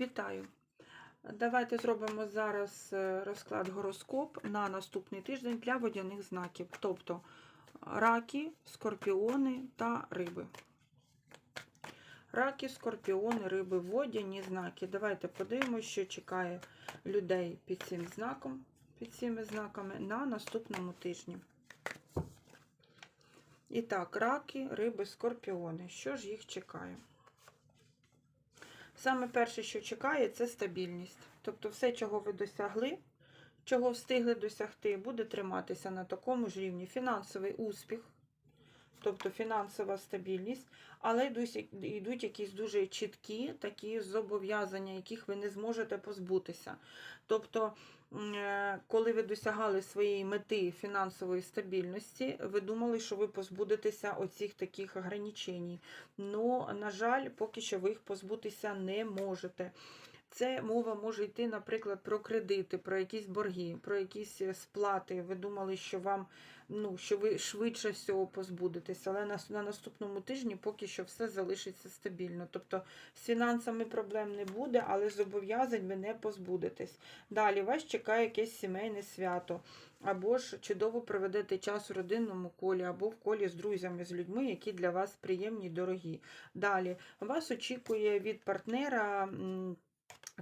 Вітаю! Давайте зробимо зараз е, розклад гороскоп на наступний тиждень для водяних знаків, тобто раки, скорпіони та риби. Раки, скорпіони, риби, водяні знаки. Давайте подивимося, що чекає людей під цим знаком, під цими знаками на наступному тижні. І так, раки, риби, скорпіони. Що ж їх чекає? Саме перше, що чекає, це стабільність. Тобто все, чого ви досягли, чого встигли досягти, буде триматися на такому ж рівні. Фінансовий успіх, тобто фінансова стабільність, але йдуть, йдуть якісь дуже чіткі такі зобов'язання, яких ви не зможете позбутися. Тобто, е, коли ви досягали своєї мети фінансової стабільності, ви думали, що ви позбудетеся оцих таких ограничень. Ну, на жаль, поки що ви їх позбутися не можете. Це мова може йти, наприклад, про кредити, про якісь борги, про якісь е, сплати. Ви думали, що вам ну, що ви швидше всього позбудетеся, але на, на наступному тижні поки що все залишиться стабільно. Тобто з фінансами проблем не буде, але зобов'язань ви не позбудетесь. Далі вас чекає якесь сімейне свято, або ж чудово проведете час у родинному колі, або в колі з друзями, з людьми, які для вас приємні й дорогі. Далі вас очікує від партнера.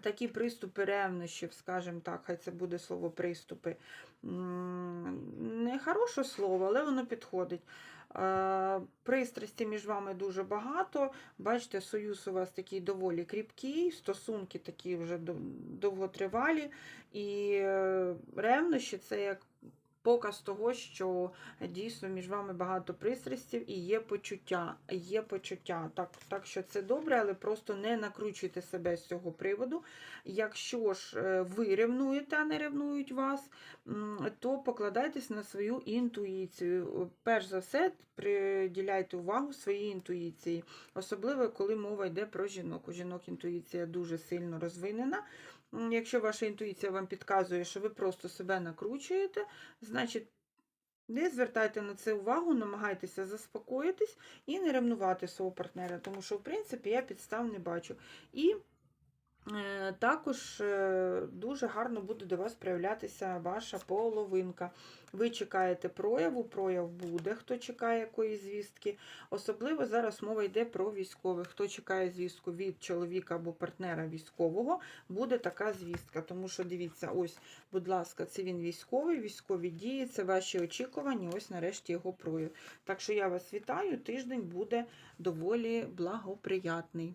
Такі приступи ревнощів, скажімо так, хай це буде слово приступи. Не хороше слово, але воно підходить. Пристрасті між вами дуже багато. Бачите, союз у вас такий доволі кріпкий, стосунки такі вже довготривалі. І е, ревнощі це як показ того, що дійсно між вами багато пристрастів і є почуття. Є почуття. Так, так що це добре, але просто не накручуйте себе з цього приводу. Якщо ж е, ви ревнуєте, а не ревнують вас, то покладайтесь на свою інтуїцію. Перш за все, приділяйте увагу своїй інтуїції, особливо коли мова йде про жінок. У жінок інтуїція дуже сильно розвинена. Якщо ваша інтуїція вам підказує, що ви просто себе накручуєте, значить. Не звертайте на це увагу, намагайтеся заспокоїтись і не ревнувати свого партнера, тому що, в принципі, я підстав не бачу. І також е, дуже гарно буде до вас проявлятися ваша половинка. Ви чекаєте прояву, прояв буде, хто чекає якоїсь звістки. Особливо зараз мова йде про військових. Хто чекає звістку від чоловіка або партнера військового, буде така звістка. Тому що дивіться, ось, будь ласка, це він військовий, військові дії, це ваші очікування, ось нарешті його прояв. Так що я вас вітаю, тиждень буде доволі благоприятний.